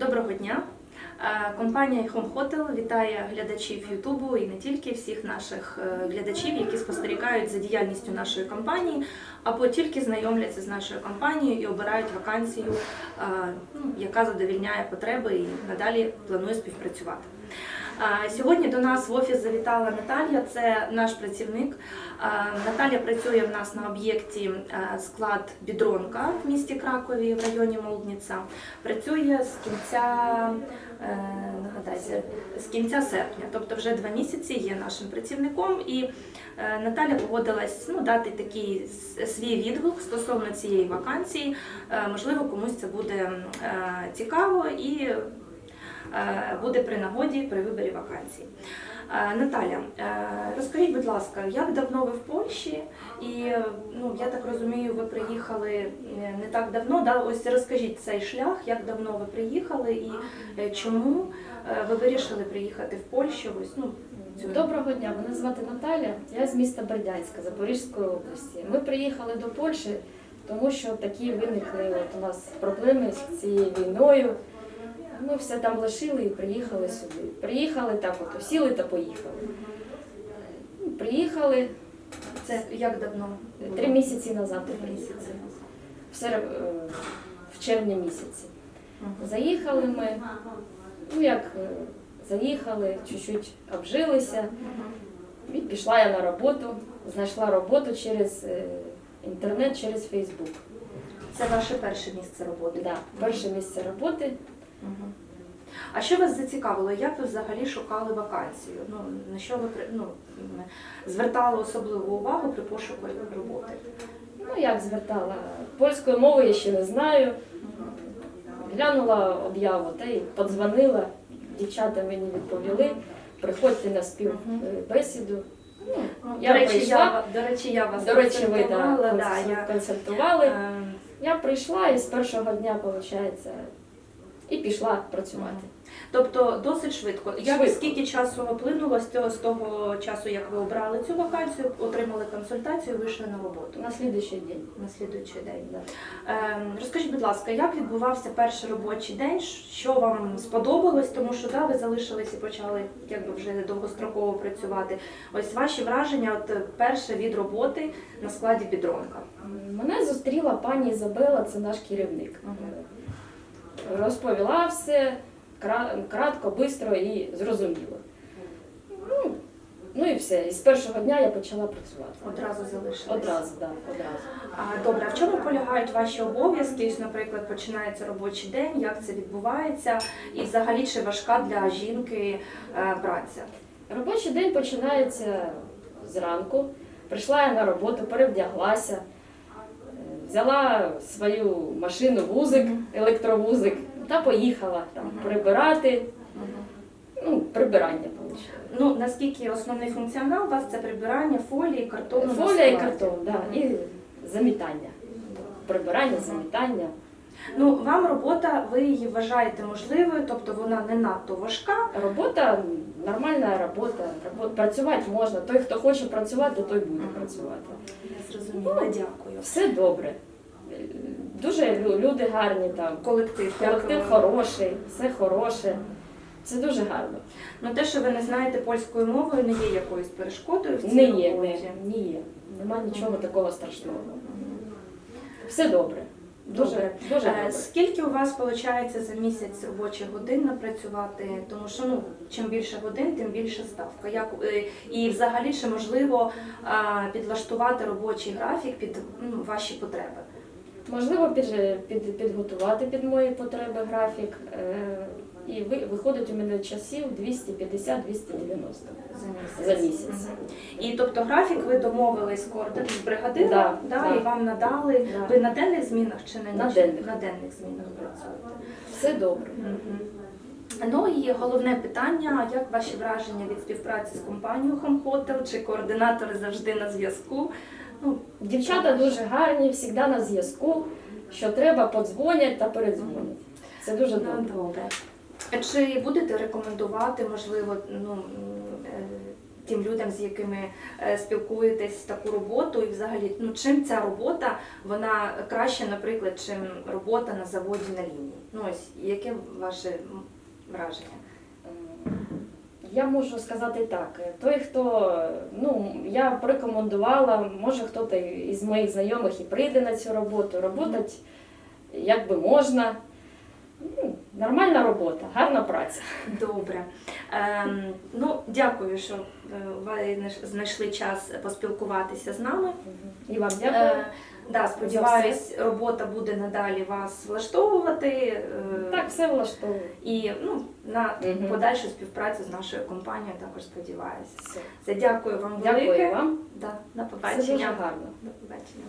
Доброго дня! Е, Компанія Home Hotel вітає глядачів Ютубу і не тільки всіх наших е, глядачів, які спостерігають за діяльністю нашої компанії, або тільки знайомляться з нашою компанією і обирають вакансію, е, ну, яка задовільняє потреби і надалі планує співпрацювати. Сьогодні до нас в офіс завітала Наталія, це наш працівник. Наталя працює в нас на об'єкті склад Бідронка в місті Кракові в районі Молдніця. Працює з кінця е, нагадайте, з кінця серпня, тобто вже два місяці є нашим працівником. І е, Наталя погодилась ну, дати такий свій відгук стосовно цієї вакансії. Е, Можливо, комусь це буде цікаво і буде при нагоді при виборі вакансій. Е, Наталя, е, розкажіть, будь ласка, як давно ви в Польщі? І е, ну я так розумію, ви приїхали е, не так давно. Да? Ось розкажіть цей шлях, як давно ви приїхали і е, чому е, ви вирішили приїхати в Польщу? Ось ну цю- Доброго дня, мене звати Наталя. Я з міста Бердянська, Запорізької області. Ми приїхали до Польщі, тому що такі виникли от у нас проблеми з цією війною. Ми все там лишили і приїхали сюди. Приїхали так, от сіли та поїхали. Ну, Приїхали це як давно? три місяці назад. Три місяці. Все е, в червні місяці. Заїхали ми, ну як е, заїхали, чуть-чуть обжилися. І пішла я на роботу, знайшла роботу через е, інтернет, через Фейсбук. Це ваше перше місце роботи. Да, перше місце роботи. А що вас зацікавило? Як ви взагалі шукали вакансію? Ну на що ви ну, звертали особливу увагу при пошуку роботи? Ну як звертала? Польської мови я ще не знаю. Глянула об'яву та й подзвонила. Дівчата мені відповіли. Приходьте на співбесіду. Ну, Ну, Я до речі, прийшла. я, до речі, я вас до речі, ви да, консультувала, да, я, консультували. е, Я прийшла і з першого дня, виходить, і пішла працювати. Тобто досить швидко. Як Швидко. скільки часу оплинуло з того, з того часу, як ви обрали цю вакансію, отримали консультацію, вийшли на роботу На слідуючий день. на слідуючий день? Да. Ем, Розкажіть, будь ласка, як відбувався перший робочий день? Що вам сподобалось? Тому що да, ви залишились і почали якби вже довгостроково працювати. Ось ваші враження, от перше від роботи на складі бідронка. Мене зустріла пані Ізабела, це наш керівник. Мгм. Розповіла все кратко, швидко і зрозуміло. Ну, ну і все. І з першого дня я почала працювати. Одразу залишились. Одразу, так, одразу. А, добре, а в чому полягають ваші обов'язки? Наприклад, починається робочий день, як це відбувається, і взагалі чи важка для жінки е, праця? Робочий день починається зранку. Прийшла я на роботу, перевдяглася, взяла свою машину, вузик, електровузик та поїхала там прибирати. Ну, прибирання вийшло. Ну наскільки основний функціонал у вас це прибирання фолії, картону Фолія і картон, да, і замітання. Прибирання, замітання. Ну вам робота, ви її вважаєте можливою, тобто вона не надто важка. Робота нормальна робота. Робот- Працювати можна. Той, хто хоче працювати, той буде працювати. Я зрозуміла, дякую. Все добре. Е, Дуже люди гарні там. Колектив, Колектив хороший, все хороше. Це дуже гарно. Ну те, що ви не знаєте польською мовою, не є якоюсь перешкодою в цій Не є, роботі. не, не є. Нема нічого такого страшного. Все добре. Дуже, дуже Е, добре. Скільки у вас виходить за місяць робочих годин напрацювати? Тому що ну чим більше годин, тим більше ставка. Як е, і взагалі ще можливо е, підлаштувати робочий графік під ну, ваші потреби? Можливо, під, під, підготувати під мої потреби графік. Е, і ви, виходить у мене часів 250-290 За місяць. І тобто графік ви домовились координ з бригадиром, Да, да, да. і вам надали. Да. Ви на денних змінах чи на На денних. на денних змінах працюєте? Все добре. Мгм. Ну і головне питання: як ваші враження від співпраці з компанією Home Hotel? Чи координатори завжди на зв'язку? Ну, Дівчата дуже гарні, завжди на зв'язку. Що треба, подзвонять та передзвонять. Це дуже ну, добре. добре. Чи будете рекомендувати, можливо, ну, е, тим людям, з якими е, спілкуєтесь таку роботу, і взагалі, ну чим ця робота вона краще, наприклад, чим робота на заводі на лінії? Ну ось яке ваше враження? Я можу сказати так. Той, хто ну я б рекомендувала, може хтось із моїх знайомих і прийде на цю роботу. Роботать як би можна. Ну, нормальна робота, гарна праця. Добре. Ем, ну, дякую, що е, ви знайш- знайшли час поспілкуватися з нами. І вам дякую. Е, да, сподіваюсь, робота буде надалі вас влаштовувати. е, Так, все влаштовує. І ну, на Мгм. подальшу співпрацю з нашою компанією також сподіваюся. Все. Все, дякую вам велике. Дякую вам. Да, на Все побачення. дуже гарно. До побачення.